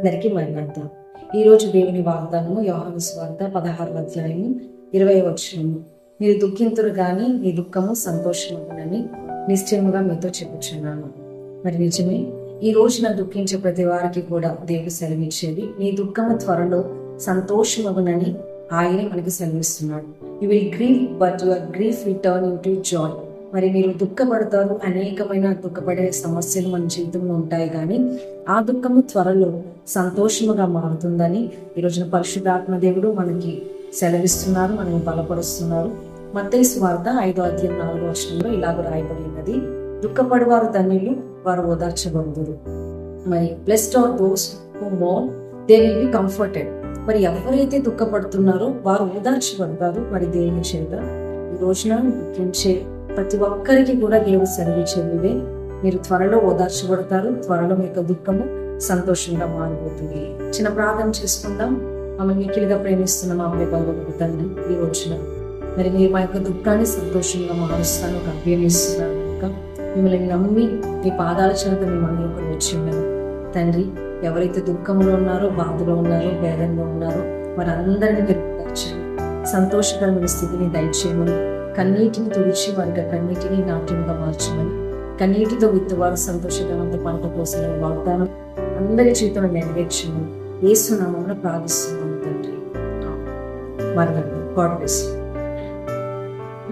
అందరికీ మరణంత ఈరోజు దేవుని వాగ్దానము యోహాను స్వార్థ పదహారు అధ్యాయము ఇరవై వచ్చినము మీరు దుఃఖింతురు గాని మీ దుఃఖము సంతోషమగునని నిశ్చయముగా మీతో చెప్పుచున్నాను. మరి నిజమే ఈ రోజున దుఃఖించే ప్రతి వారికి కూడా దేవుడు సెలవిచ్చేది మీ దుఃఖము త్వరలో సంతోషమగునని ఆయనే మనకు సెలవిస్తున్నాడు. You will grieve but your grief will turn into joy మరి మీరు దుఃఖపడతారు అనేకమైన దుఃఖపడే సమస్యలు మన జీవితంలో ఉంటాయి కానీ ఆ దుఃఖము త్వరలో సంతోషముగా మారుతుందని ఈ రోజున పరిశుద్ధాత్మ దేవుడు మనకి సెలవిస్తున్నారు మనల్ని బలపరుస్తున్నారు. మత్తయి వార్త ఐదో అధ్యాయం నాలుగో వర్షంలో ఇలాగ రాయబడి ఉన్నది దుఃఖపడవారు ధన్యులు వారు ఓదార్చబడుదురు. మరి blessed are those who mourn they will be comforted మరి ఎవరైతే దుఃఖపడుతున్నారో వారు ఓదార్చబడతారు మరి దేవుని చేత ఈ రోజున ముఖ్యించే ప్రతి ఒక్కరికి కూడా దేవుడు సెలవిచ్చేది మీరు త్వరలో ఓదార్చబడతారు త్వరలో మీ యొక్క దుఃఖము సంతోషంగా మారిపోతుంది. చిన్న ప్రార్థన చేసుకుందాం. ఆమె మిక్కిలిగా ప్రేమిస్తున్న మా అమ్మాయి బలగొడుకు తండ్రి ఈ రోజున మరి మీరు మా యొక్క దుఃఖాన్ని సంతోషంగా మారుస్తాను ఒక అభ్యమిస్తున్నాను ఇంకా కనుక. మిమ్మల్ని నమ్మి మీ పాదాల చేత మిమ్మల్ని అందరూ వచ్చి తండ్రి ఎవరైతే దుఃఖంలో ఉన్నారో బాధలో ఉన్నారో వేదంలో ఉన్నారో వారందరినీ మీరు సంతోషకరమైన స్థితిని దయచేయమని కన్నీటిని తుడిచి వారి యొక్క కన్నీటిని నాట్యంగా మార్చమని కన్నీటితో విత్తువారు సంతోషకరమైన పంట కోసం వాగ్దానం అందరి జీవితంలో నెరవేర్చమని ఏసునామంలో ప్రార్థిస్తున్నాము తండ్రి. మరణం గాడ్ బ్లెస్